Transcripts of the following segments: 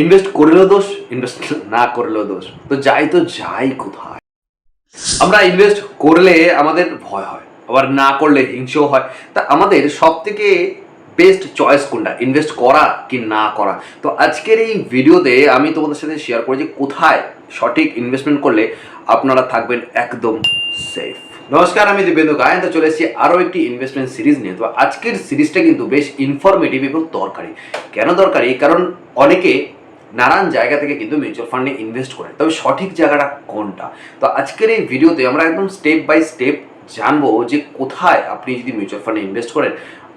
Invest করলেও দোষ invest না করলেও দোষ। তো যাই তো যাই কোথায়। আমরা ইনভেস্ট করলে আমাদের ভয় হয়, আবার না করলে হিংসেও হয়। তা আমাদের সব থেকে বেস্ট চয়েস কোনটা ইনভেস্ট করা কি না করা? তো আজকের এই ভিডিওতে আমি তোমাদের সাথে শেয়ার করি যে কোথায় সঠিক ইনভেস্টমেন্ট করলে আপনারা থাকবেন একদম সেফ নমস্কার, আমি দিবেন্দু গায়ন তো চলে এসেছি আরও একটি ইনভেস্টমেন্ট সিরিজ নিয়ে। তো আজকের সিরিজটা কিন্তু বেশ ইনফরমেটিভ এবং দরকারি। কেন দরকারি? কারণ অনেকে নানান জায়গা থেকে কিন্তু মিউচুয়াল ফান্ডে ইনভেস্ট করেন। তবে সঠিক জায়গাটা কোনটা? তো আজকের এই ভিডিওতে আমরা একদম স্টেপ বাই স্টেপ জানব যে কোথায় আপনি যদি মিউচুয়াল ফান্ডে ইনভেস্ট করেন,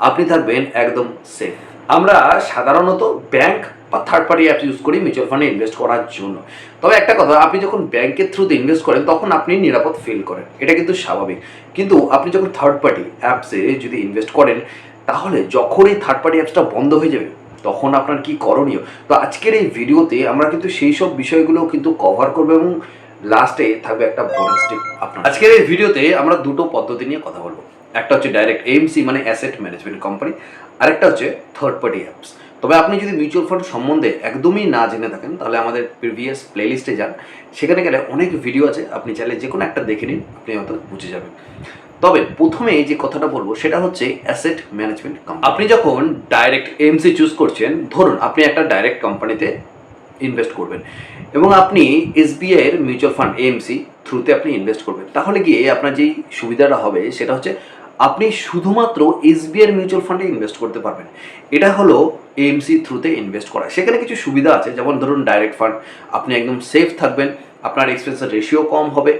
আপনি থাকবেন একদম সেফ আমরা সাধারণত ব্যাংক বা থার্ড পার্টি অ্যাপস ইউজ করি মিউচুয়াল ফান্ডে ইনভেস্ট করার জন্য। তবে একটা কথা, আপনি যখন ব্যাংকের থ্রুতে ইনভেস্ট করেন, তখন আপনি নিরাপদ ফিল করেন। এটা কিন্তু স্বাভাবিক। কিন্তু আপনি যখন থার্ড পার্টি অ্যাপসে যদি ইনভেস্ট করেন, তাহলে যখন এই থার্ড পার্টি অ্যাপসটা বন্ধ হয়ে যাবে তখন আপনার কি করণীয়? তো আজকের এই ভিডিওতে আমরা কিন্তু সেই সব বিষয়গুলো কিন্তু কভার করব এবং লাস্টে থাকবে একটা বোনাস টিপ আপনার। আজকের এই ভিডিওতে আমরা দুটো পদ্ধতি নিয়ে কথা বলব। একটা হচ্ছে ডাইরেক্ট এমসি মানে অ্যাসেট ম্যানেজমেন্ট কোম্পানি আরেকটা হচ্ছে থার্ড পার্টি অ্যাপস তবে আপনি যদি মিউচুয়াল ফান্ড সম্বন্ধে একদমই না জেনে থাকেন, তাহলে আমাদের প্রিভিয়াস প্লেলিস্টে যান। সেখানে গেলে অনেক ভিডিও আছে, আপনি চাইলে যে কোনো একটা দেখে নিন, আপনি হয়তো বুঝে যাবেন। তবে প্রথমে যে কথাটা বলব, সেটা হচ্ছে অ্যাসেট ম্যানেজমেন্ট কোম্পানি আপনি যখন ডাইরেক্ট এমসি চুজ করছেন, ধরুন আপনি একটা ডাইরেক্ট কোম্পানিতে ইনভেস্ট করবেন এবং আপনি এসবিআই এর মিউচুয়াল ফান্ড এমসি থ্রুতে আপনি ইনভেস্ট করবেন, তাহলে গিয়ে আপনার যেই সুবিধাটা হবে, সেটা হচ্ছে আপনি শুধুমাত্র এসবিআই এর মিউচুয়াল ফান্ডে ইনভেস্ট করতে পারবেন। এটা হলো এমসি থ্রুতে ইনভেস্ট করা। সেখানে কিছু সুবিধা আছে, যেমন ধরুন ডাইরেক্ট ফান্ড আপনি একদম সেফ থাকবেন, আপনার এক্সপেন্সের রেশিও কম হবে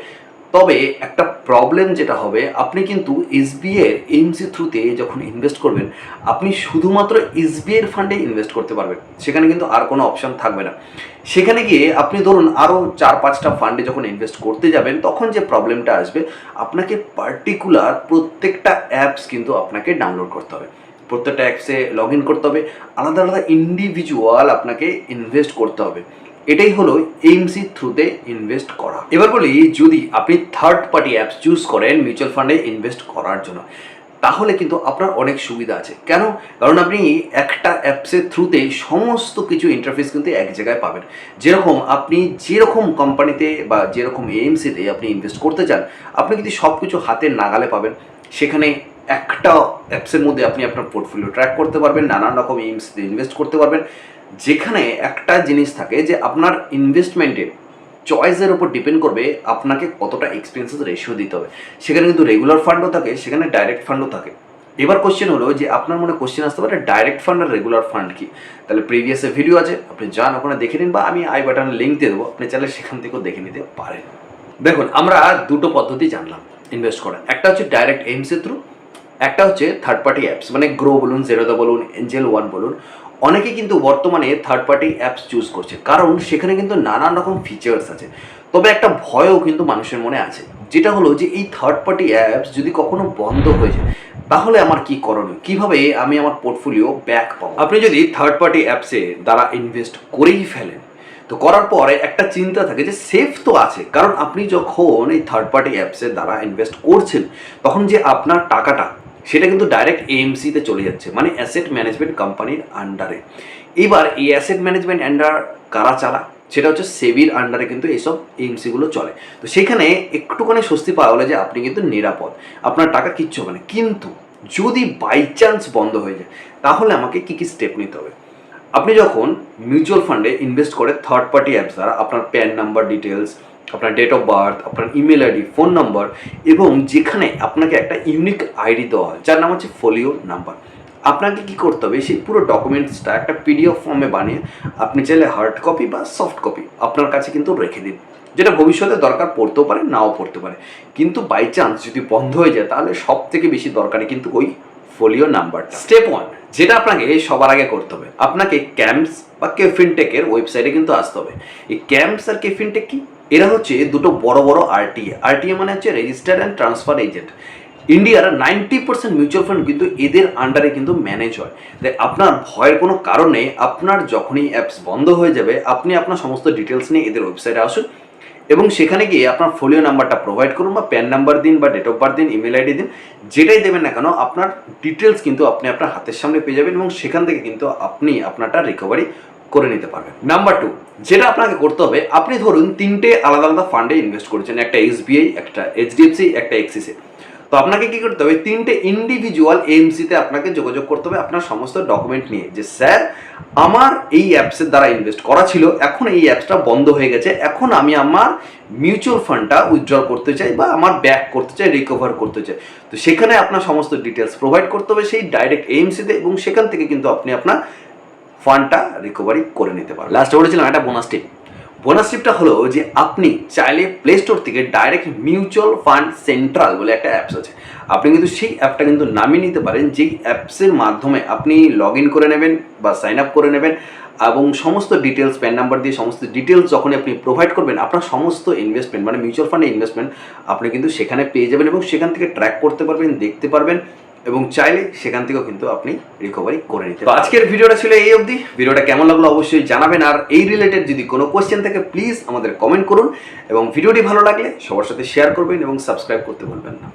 তবে একটা প্রবলেম যেটা হবে, আপনি কিন্তু এসবিআই এর এমসি থ্রুতে যখন ইনভেস্ট করবেন, আপনি শুধুমাত্র এসবিআই এর ফান্ডে ইনভেস্ট করতে পারবেন। সেখানে কিন্তু আর কোনো অপশন থাকবে না। সেখানে গিয়ে আপনি ধরুন আরও চার পাঁচটা ফান্ডে যখন ইনভেস্ট করতে যাবেন, তখন যে প্রবলেমটা আসবে, আপনাকে পার্টিকুলার প্রত্যেকটা অ্যাপস কিন্তু আপনাকে ডাউনলোড করতে হবে। প্রত্যেকটা অ্যাপসে লগ ইন করতে হবে। আলাদা আলাদা ইন্ডিভিজুয়াল আপনাকে ইনভেস্ট করতে হবে। এটাই হলো এমসি থ্রুতে ইনভেস্ট করা। এবার বলি, যদি আপনি থার্ড পার্টি অ্যাপস চুজ করেন মিউচুয়াল ফান্ডে ইনভেস্ট করার জন্য, তাহলে কিন্তু আপনার অনেক সুবিধা আছে। কেন? কারণ আপনি একটা অ্যাপসের থ্রুতে সমস্ত কিছু ইন্টারফেস কিন্তু এক জায়গায় পাবেন। যেরকম আপনি যেরকম কোম্পানিতে বা যেরকম এএমসিতে আপনি ইনভেস্ট করতে চান, আপনি কিন্তু সব কিছু হাতের নাগালে পাবেন, সেখানে একটা অ্যাপসের মধ্যে আপনি আপনার পোর্টফোলিও ট্র্যাক করতে পারবেন, নানান রকম এমসিতে ইনভেস্ট করতে পারবেন। যেখানে একটা জিনিস থাকে যে আপনার ইনভেস্টমেন্টের চয়েসের উপর ডিপেন্ড করবে আপনাকে কতটা এক্সপেন্সেস রেশিও দিতে হবে। সেখানে কিন্তু রেগুলার ফান্ডও থাকে, সেখানে ডাইরেক্ট ফান্ডও থাকে। এবার কোশ্চেন হলো যে আপনার মনে কোশ্চেন আসতে পারে ডাইরেক্ট ফান্ড আর রেগুলার ফান্ড কি? তাহলে প্রিভিয়াসে ভিডিও আছে, আপনি যান ওখানে দেখে নিন বা আমি আই বাটনে লিঙ্ক দিয়ে দেবো, আপনি চাইলে সেখান থেকেও দেখে নিতে পারেন। দেখুন, আমরা দুটো পদ্ধতি জানলাম ইনভেস্ট করার। একটা হচ্ছে ডাইরেক্ট এইমসের থ্রু একটা হচ্ছে থার্ড পার্টি অ্যাপস মানে গ্রো বলুন জেরোদা বলুন এঞ্জেল ওয়ান বলুন, অনেকে কিন্তু বর্তমানে থার্ড পার্টি অ্যাপস চুজ করছে। কারণ সেখানে কিন্তু নানান রকম ফিচার্স আছে। তবে একটা ভয়ও কিন্তু মানুষের মনে আছে, যেটা হলো যে এই থার্ড পার্টি অ্যাপস যদি কখনো বন্ধ হয়ে যায়, তাহলে আমার কি করণীয়? কীভাবে আমি আমার পোর্টফোলিও ব্যাক পাবো? আপনি যদি থার্ড পার্টি অ্যাপসে দ্বারা ইনভেস্ট করেই ফেলেন, তো করার পরে একটা চিন্তা থাকে যে সেফ তো আছে, কারণ আপনি যখন এই থার্ড পার্টি অ্যাপসের দ্বারা ইনভেস্ট করছেন, তখন যে আপনার টাকাটা সেটা কিন্তু ডাইরেক্ট এএমসিতে চলে যাচ্ছে মানে অ্যাসেট ম্যানেজমেন্ট কোম্পানির আন্ডারে এবার এই অ্যাসেট ম্যানেজমেন্ট আন্ডার কারা চালা সেটা হচ্ছে সেবির আন্ডারে কিন্তু এইসব এএমসিগুলো চলে। তো সেখানে একটুখানি স্বস্তি পাওয়া হলে যে আপনি কিন্তু নিরাপদ, আপনার টাকা কিচ্ছু হবে না। কিন্তু যদি বাই চান্স বন্ধ হয়ে যায়, তাহলে আমাকে কী কী স্টেপ নিতে হবে? আপনি যখন মিউচুয়াল ফান্ডে ইনভেস্ট করে থার্ড পার্টি অ্যাপস দ্বারা আপনার প্যান নাম্বার ডিটেলস আপনার ডেট অফ বার্থ আপনার ইমেল আইডি ফোন নাম্বার এবং যেখানে আপনাকে একটা ইউনিক আইডি দেওয়া হয়, যার নাম হচ্ছে ফোলিও নাম্বার আপনাকে কি করতে হবে? সেই পুরো ডকুমেন্টসটা একটা পিডিএফ ফর্মে বানিয়ে আপনি চাইলে হার্ড কপি বা সফট কপি আপনার কাছে কিন্তু রেখে দিন। যেটা ভবিষ্যতে দরকার পড়তেও পারে, নাও পড়তে পারে। কিন্তু বাই চান্স যদি বন্ধ হয়ে যায়, তাহলে সব থেকে বেশি দরকারি কিন্তু ওই ফোলিও নাম্বারটা স্টেপ ওয়ান যেটা আপনাকে সবার আগে করতে হবে, আপনাকে ক্যাম্পস বা কেফিনটেকের ওয়েবসাইটে কিন্তু আসতে হবে। এই ক্যাম্পস আর কেফিনটেক কি? এরা হচ্ছে দুটো বড় বড় আরটিএ আরটিএ মানে হচ্ছে রেজিস্টার অ্যান্ড ট্রান্সফার এজেন্ট ইন্ডিয়ার নাইনটি পার্সেন্ট মিউচুয়াল ফান্ড কিন্তু এদের আন্ডারে কিন্তু ম্যানেজ হয়। তাই আপনার ভয়ের কোনো কারণে আপনার যখনই অ্যাপস বন্ধ হয়ে যাবে, আপনি আপনার সমস্ত ডিটেলস নিয়ে এদের ওয়েবসাইটে আসুন এবং সেখানে গিয়ে আপনার ফোলিও নাম্বারটা প্রোভাইড করুন বা প্যান নাম্বার দিন বা ডেট অফ বার্থ দিন ইমেল আইডি দিন, যেটাই দেবেন না কেন, আপনার ডিটেলস কিন্তু আপনি আপনার হাতের সামনে পেয়ে যাবেন এবং সেখান থেকে কিন্তু আপনি আপনারটা রিকভারি করে নিতে পারবেন। নাম্বার টু যেটা আপনাকে করতে হবে, আপনি ধরুন তিনটে আলাদা আলাদা ফান্ডে ইনভেস্ট করেছেন, একটা এসবিআই একটা এইচডিএফসি একটা এক্সিসে তো আপনাকে কি করতে হবে তিনটে ইন্ডিভিজুয়াল এমসিতে আপনাকে যোগাযোগ করতে হবে আপনার সমস্ত ডকুমেন্ট নিয়ে, যে স্যার, আমার এই অ্যাপসের দ্বারা ইনভেস্ট করা ছিল, এখন এই অ্যাপসটা বন্ধ হয়ে গেছে, এখন আমি আমার মিউচুয়াল ফান্ডটা উইথড্র করতে চাই বা আমার ব্যাক করতে চাই রিকভার করতে চাই। তো সেখানে আপনার সমস্ত ডিটেলস প্রোভাইড করতে হবে সেই ডাইরেক্ট এমসিতে এবং সেখান থেকে কিন্তু আপনি আপনার ফান্ডটা রিকভারি করে নিতে পারবেন লাস্টে বলেছিলাম একটা বোনাস টিপ বোনাস টিপটা হলো যে আপনি চাইলে প্লে স্টোর থেকে ডাইরেক্ট মিউচুয়াল ফান্ড সেন্ট্রাল বলে একটা অ্যাপস আছে। আপনি কিন্তু সেই অ্যাপটা কিন্তু নামিয়ে নিতে পারেন, যেই অ্যাপসের মাধ্যমে আপনি লগ ইন করে নেবেন বা সাইন আপ করে নেবেন এবং সমস্ত ডিটেলস প্যান নাম্বার দিয়ে সমস্ত ডিটেলস যখন আপনি প্রোভাইড করবেন, আপনার সমস্ত ইনভেস্টমেন্ট মানে মিউচুয়াল ফান্ডে ইনভেস্টমেন্ট আপনি কিন্তু সেখানে পেয়ে যাবেন এবং সেখান থেকে ট্র্যাক করতে পারবেন, দেখতে পারবেন এবং চাইলে সেখান থেকেও কিন্তু আপনি রিকভারি করে নিতে। আজকের ভিডিওটা ছিল এই অবধি। ভিডিওটা কেমন লাগল অবশ্যই জানাবেন। আর এই রিলেটেড যদি কোনো কোয়েশ্চেন থাকে প্লিজ আমাদের কমেন্ট করুন। এবং ভিডিওটি ভালো লাগলে সবার সাথে শেয়ার করবেন এবং সাবস্ক্রাইব করতে ভুলবেন না।